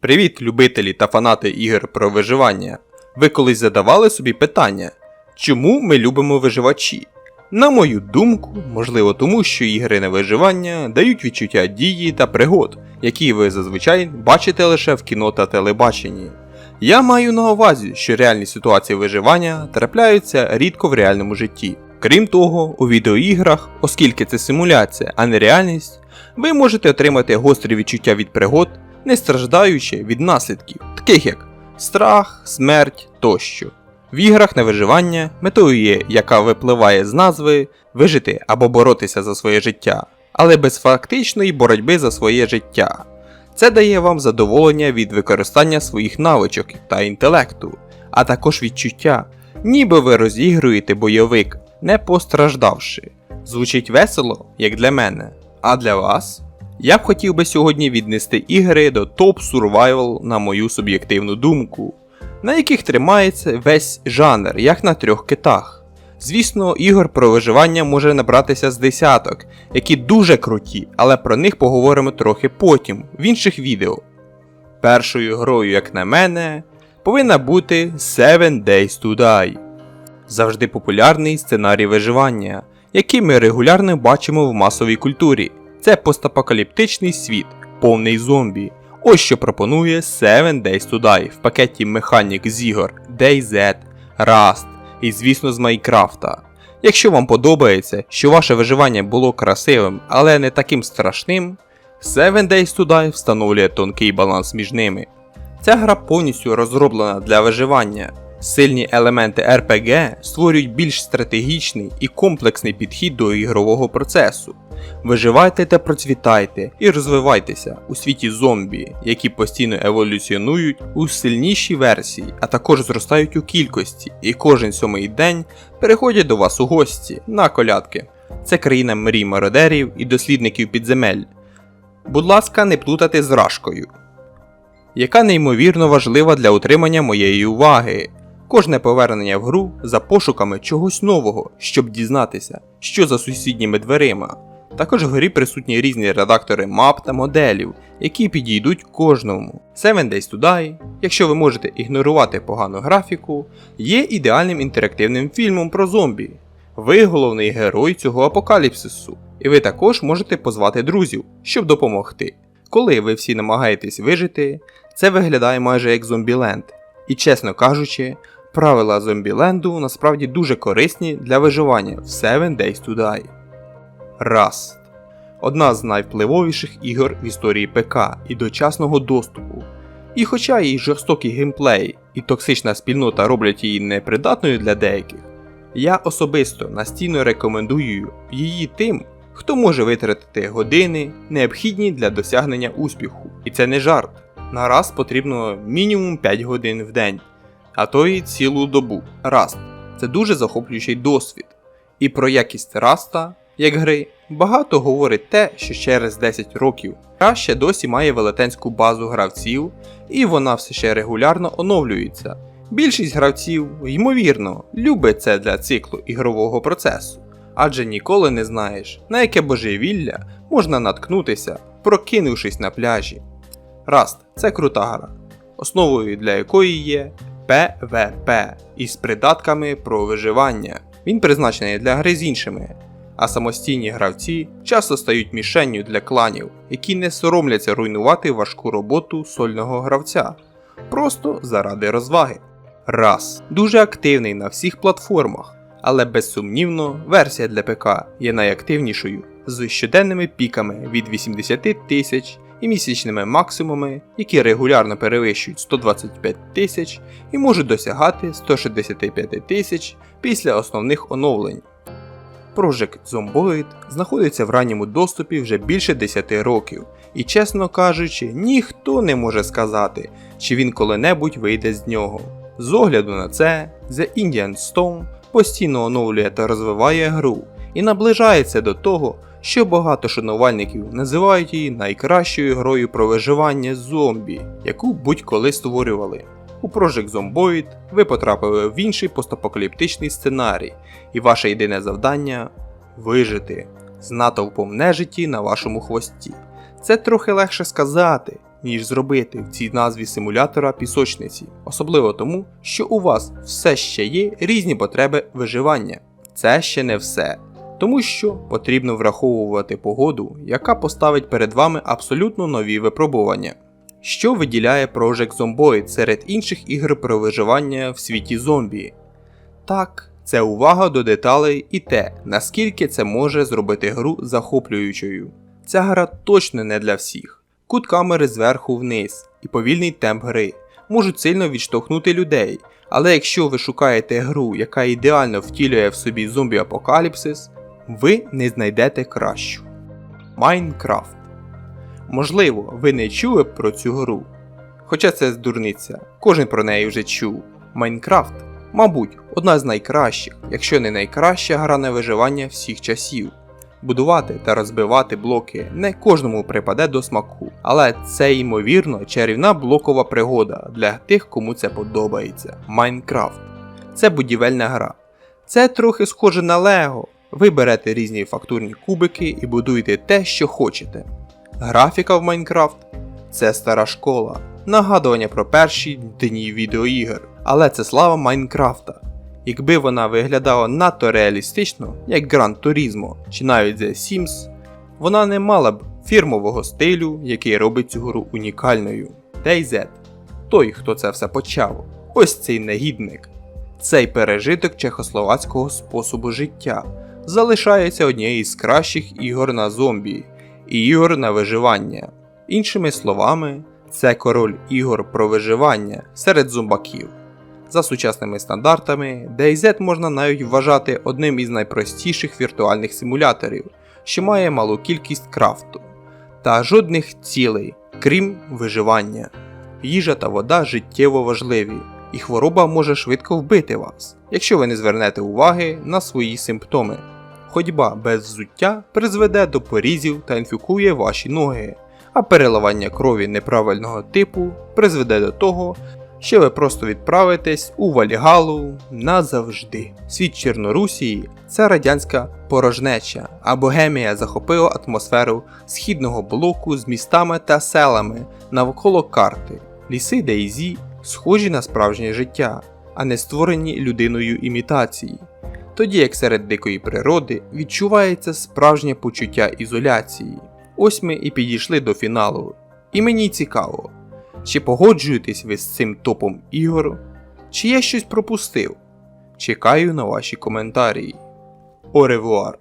Привіт, любителі та фанати ігор про виживання. Ви колись задавали собі питання, чому ми любимо виживачі? На мою думку, можливо, тому що ігри на виживання дають відчуття дії та пригод, які ви зазвичай бачите лише в кіно та телебаченні. Я маю на увазі, що реальні ситуації виживання трапляються рідко в реальному житті. Крім того, у відеоіграх, оскільки це симуляція, а не реальність, ви можете отримати гострі відчуття від пригод, не страждаючи від наслідків, таких як страх, смерть тощо. В іграх на виживання метою є, яка випливає з назви вижити або боротися за своє життя, але без фактичної боротьби за своє життя. Це дає вам задоволення від використання своїх навичок та інтелекту, а також відчуття, ніби ви розігруєте бойовик, не постраждавши. Звучить весело, як для мене. А для вас? Я б хотів би сьогодні віднести ігри до топ Survival на мою суб'єктивну думку, на яких тримається весь жанр, як на трьох китах. Звісно, ігор про виживання може набратися з десяток, які дуже круті, але про них поговоримо трохи потім, в інших відео. Першою грою, як на мене, повинна бути Seven Days to Die. Завжди популярний сценарій виживання, який ми регулярно бачимо в масовій культурі. Це постапокаліптичний світ, повний зомбі. Ось що пропонує Seven Days to Die в пакеті механік з ігор DayZ, Rust і, звісно, з Майнкрафта. Якщо вам подобається, що ваше виживання було красивим, але не таким страшним, Seven Days to Die встановлює тонкий баланс між ними. Ця гра повністю розроблена для виживання. Сильні елементи RPG створюють більш стратегічний і комплексний підхід до ігрового процесу. Виживайте та процвітайте і розвивайтеся у світі зомбі, які постійно еволюціонують у сильніші версії, а також зростають у кількості, і кожен сьомий день переходять до вас у гості на колядки. Це країна мрій мародерів і дослідників підземель. Будь ласка, не плутати з рашкою, яка неймовірно важлива для утримання моєї уваги. Кожне повернення в гру за пошуками чогось нового, щоб дізнатися, що за сусідніми дверима. Також в грі присутні різні редактори мап та моделів, які підійдуть кожному. Seven Days to Die, якщо ви можете ігнорувати погану графіку, є ідеальним інтерактивним фільмом про зомбі. Ви головний герой цього апокаліпсису, і ви також можете позвати друзів, щоб допомогти. Коли ви всі намагаєтесь вижити, це виглядає майже як зомбіленд. І чесно кажучи, правила зомбіленду насправді дуже корисні для виживання в Seven Days to Die. Rust одна з найвпливовіших ігор в історії ПК і дочасного доступу. І хоча її жорстокий геймплей і токсична спільнота роблять її непридатною для деяких, я особисто настійно рекомендую її тим, хто може витратити години, необхідні для досягнення успіху. І це не жарт. На раз потрібно мінімум 5 годин в день, а то й цілу добу. Раст це дуже захоплюючий досвід. І про якість раста, як гри, багато говорить те, що через 10 років гра ще досі має велетенську базу гравців, і вона все ще регулярно оновлюється. Більшість гравців, ймовірно, любить це для циклу ігрового процесу, адже ніколи не знаєш, на яке божевілля можна наткнутися, прокинувшись на пляжі. Раст це крута гра, основою для якої є PvP із придатками про виживання. Він призначений для гри з іншими, а самостійні гравці часто стають мішенню для кланів, які не соромляться руйнувати важку роботу сольного гравця, просто заради розваги. Раз дуже активний на всіх платформах, але безсумнівно версія для ПК є найактивнішою з щоденними піками від 80 тисяч і місячними максимумами, які регулярно перевищують 125 тисяч і можуть досягати 165 тисяч після основних оновлень. Project Zomboid знаходиться в ранньому доступі вже більше 10 років, і, чесно кажучи, ніхто не може сказати, чи він коли-небудь вийде з нього. З огляду на це, The Indian Stone постійно оновлює та розвиває гру і наближається до того, що багато шанувальників називають її найкращою грою про виживання зомбі, яку будь-коли створювали. У Project Zomboid ви потрапили в інший постапокаліптичний сценарій, і ваше єдине завдання вижити з натовпом нежиті на вашому хвості. Це трохи легше сказати, ніж зробити в цій назві симулятора пісочниці, особливо тому, що у вас все ще є різні потреби виживання. Це ще не все. Тому що потрібно враховувати погоду, яка поставить перед вами абсолютно нові випробування. Що виділяє Project Zomboid серед інших ігор про виживання в світі зомбі? Так, це увага до деталей і те, наскільки це може зробити гру захоплюючою. Ця гра точно не для всіх. Кут камери зверху вниз і повільний темп гри можуть сильно відштовхнути людей, але якщо ви шукаєте гру, яка ідеально втілює в собі зомбі-апокаліпсис, ви не знайдете кращу. Майнкрафт. Можливо, ви не чули про цю гру. Хоча це дурниця, кожен про неї вже чув. Майнкрафт, мабуть, одна з найкращих, якщо не найкраща гра на виживання всіх часів. Будувати та розбивати блоки не кожному припаде до смаку, але це ймовірно чарівна блокова пригода для тих, кому це подобається. Майнкрафт. Це будівельна гра. Це трохи схоже на Лего. Ви берете різні фактурні кубики і будуєте те, що хочете. Графіка в Майнкрафт це стара школа, нагадування про перші дні відеоігр, але це слава Майнкрафта. Якби вона виглядала надто реалістично, як Gran Turismo чи навіть The Sims, вона не мала б фірмового стилю, який робить цю гру унікальною. DayZ той, хто це все почав, ось цей негідник. Цей пережиток чехословацького способу життя залишається однією з кращих ігор на зомбі і ігор на виживання. Іншими словами, це король ігор про виживання серед зомбаків. За сучасними стандартами, DayZ можна навіть вважати одним із найпростіших віртуальних симуляторів, що має малу кількість крафту та жодних цілей, крім виживання. Їжа та вода життєво важливі, і хвороба може швидко вбити вас, якщо ви не звернете уваги на свої симптоми. Ходьба без взуття призведе до порізів та інфікує ваші ноги, а переливання крові неправильного типу призведе до того, що ви просто відправитесь у Вальгалу назавжди. Світ Чорнорусії це радянська порожнеча, а Богемія захопила атмосферу східного блоку з містами та селами навколо карти. Ліси Дейзі схожі на справжнє життя, а не створені людиною імітації. Тоді як серед дикої природи відчувається справжнє почуття ізоляції. Ось ми і підійшли до фіналу. І мені цікаво, чи погоджуєтесь ви з цим топом ігор, чи я щось пропустив? Чекаю на ваші коментарі. Оревуар!